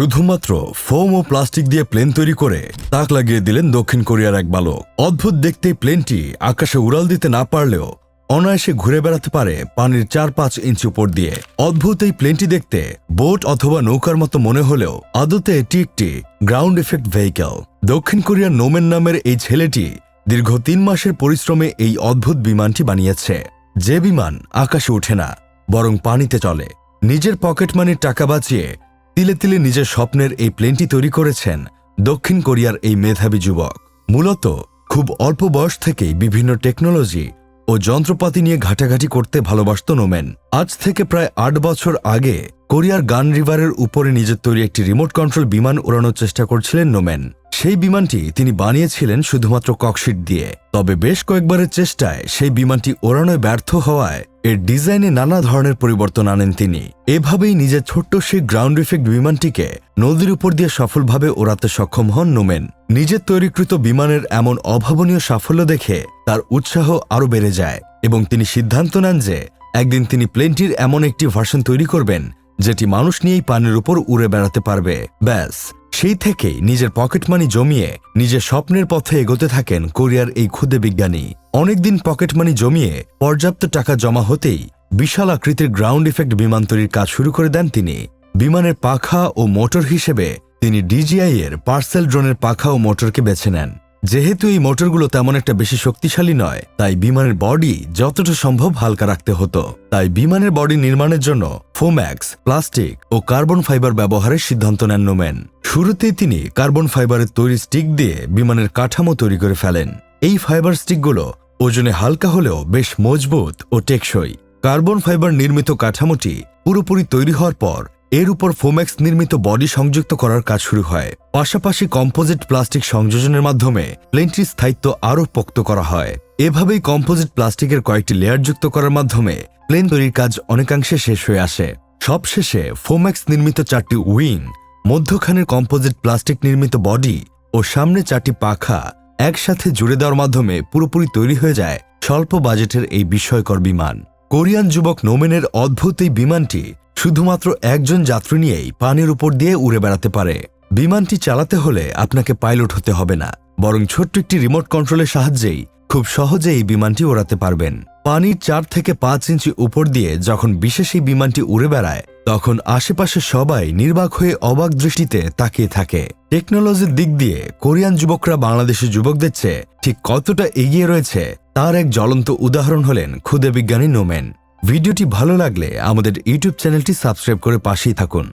শুধুমাত্র ফোম ও প্লাস্টিক দিয়ে প্লেন তৈরি করে তাক লাগিয়ে দিলেন দক্ষিণ কোরিয়ার এক বালক। অদ্ভুত দেখতে প্লেনটি আকাশে উড়াল দিতে না পারলেও অনায়াসে ঘুরে বেড়াতে পারে পানির চার পাঁচ ইঞ্চি উপর দিয়ে। অদ্ভুত এই প্লেনটি দেখতে বোট অথবা নৌকার মতো মনে হলেও আদতে এটি একটি গ্রাউন্ড এফেক্ট ভেহিকেল। দক্ষিণ কোরিয়ার নোমেন নামের এই ছেলেটি দীর্ঘ তিন মাসের পরিশ্রমে এই অদ্ভুত বিমানটি বানিয়েছে। যে বিমান আকাশে ওঠে না, বরং পানিতে চলে। নিজের পকেট মানির টাকা বাঁচিয়ে তিলে তিলে নিজের স্বপ্নের এই প্লেনটি তৈরি করেছেন দক্ষিণ কোরিয়ার এই মেধাবী যুবক। মূলত খুব অল্প বয়স থেকেই বিভিন্ন টেকনোলজি ও যন্ত্রপাতি নিয়ে ঘাটাঘাটি করতে ভালোবাসত নোমেন আজ থেকে প্রায় আট বছর আগে কোরিয়ার গান রিভারের উপরে নিজের তৈরি একটি রিমোট কন্ট্রোল বিমান ওড়ানোর চেষ্টা করছিলেন নোমেন সেই বিমানটি তিনি বানিয়েছিলেন শুধুমাত্র ককশিট দিয়ে। তবে বেশ কয়েকবারের চেষ্টায় সেই বিমানটি ওড়ানোয় ব্যর্থ হওয়ায় এর ডিজাইনে নানা ধরনের পরিবর্তন আনেন তিনি। এভাবেই নিজের ছোট্ট সেই গ্রাউন্ড ইফেক্ট বিমানটিকে নদীর উপর দিয়ে সফলভাবে ওড়াতে সক্ষম হন নোমেন। নিজের তৈরিকৃত বিমানের এমন অভাবনীয় সাফল্য দেখে তার উৎসাহ আরও বেড়ে যায় এবং তিনি সিদ্ধান্ত নেন যে একদিন তিনি প্লেনটির এমন একটি ভার্সন তৈরি করবেন যেটি মানুষ নিয়েই পানির উপর উড়ে বেড়াতে পারবে। ব্যাস সেই থেকেই নিজের পকেট মানি জমিয়ে নিজের স্বপ্নের পথে এগোতে থাকেন কোরিয়ার এই ক্ষুদে বিজ্ঞানী। অনেকদিন পকেট মানি জমিয়ে পর্যাপ্ত টাকা জমা হতেই বিশাল আকৃতির গ্রাউন্ড ইফেক্ট বিমান তৈরির কাজ শুরু করে দেন তিনি। বিমানের পাখা ও মোটর হিসেবে তিনি ডিজিআই এর পার্সেল ড্রোনের পাখা ও মোটরকে বেছে নেন। যেহেতু এই মোটরগুলো তেমন একটা বেশি শক্তিশালী নয়, তাই বিমানের বডি যতটা সম্ভব হালকা রাখতে হতো। তাই বিমানের বডি নির্মাণের জন্য ফোম্যাক্স, প্লাস্টিক ও কার্বন ফাইবার ব্যবহারের সিদ্ধান্ত নেন নোম্যান। শুরুতেই তিনি কার্বন ফাইবারের তৈরি স্টিক দিয়ে বিমানের কাঠামো তৈরি করে ফেলেন। এই ফাইবার স্টিকগুলো ওজনে হালকা হলেও বেশ মজবুত ও টেকসই। কার্বন ফাইবার নির্মিত কাঠামোটি পুরোপুরি তৈরি হওয়ার পর এর উপর ফোম্যাক্স নির্মিত বডি সংযুক্ত করার কাজ শুরু হয়। পাশাপাশি কম্পোজিট প্লাস্টিক সংযোজনের মাধ্যমে প্লেনটির স্থায়িত্ব আরও পোক্ত করা হয়। এভাবেই কম্পোজিট প্লাস্টিকের কয়েকটি লেয়ার যুক্ত করার মাধ্যমে প্লেন তৈরির কাজ অনেকাংশে শেষ হয়ে আসে। সবশেষে ফোম্যাক্স নির্মিত চারটি উইং মধ্যখানের কম্পোজিট প্লাস্টিক নির্মিত বডি ও সামনে চারটি পাখা একসাথে জুড়ে দেওয়ার মাধ্যমে পুরোপুরি তৈরি হয়ে যায় স্বল্প বাজেটের এই বিস্ময়কর বিমান। কোরিয়ান যুবক নোমেনের অদ্ভুত এই বিমানটি শুধুমাত্র একজন যাত্রী নিয়েই পানির উপর দিয়ে উড়ে বেড়াতে পারে। বিমানটি চালাতে হলে আপনাকে পাইলট হতে হবে না, বরং ছোট্ট একটি রিমোট কন্ট্রোলের সাহায্যেই খুব সহজে এই বিমানটি ওড়াতে পারবেন। পানির চার থেকে পাঁচ ইঞ্চি উপর দিয়ে যখন বিশেষ এই বিমানটি উড়ে বেড়ায়, তখন আশেপাশে সবাই নির্বাক হয়ে অবাক দৃষ্টিতে তাকিয়ে থাকে। টেকনোলজির দিক দিয়ে কোরিয়ান যুবকরা বাংলাদেশের যুবকদের চেয়ে ঠিক কতটা এগিয়ে রয়েছে, তার এক জ্বলন্ত উদাহরণ হলেন ক্ষুদে বিজ্ঞানী নোমেন ভিডিওটি ভালো লাগলে আমাদের ইউটিউব চ্যানেলটি সাবস্ক্রাইব করে পাশেই থাকুন।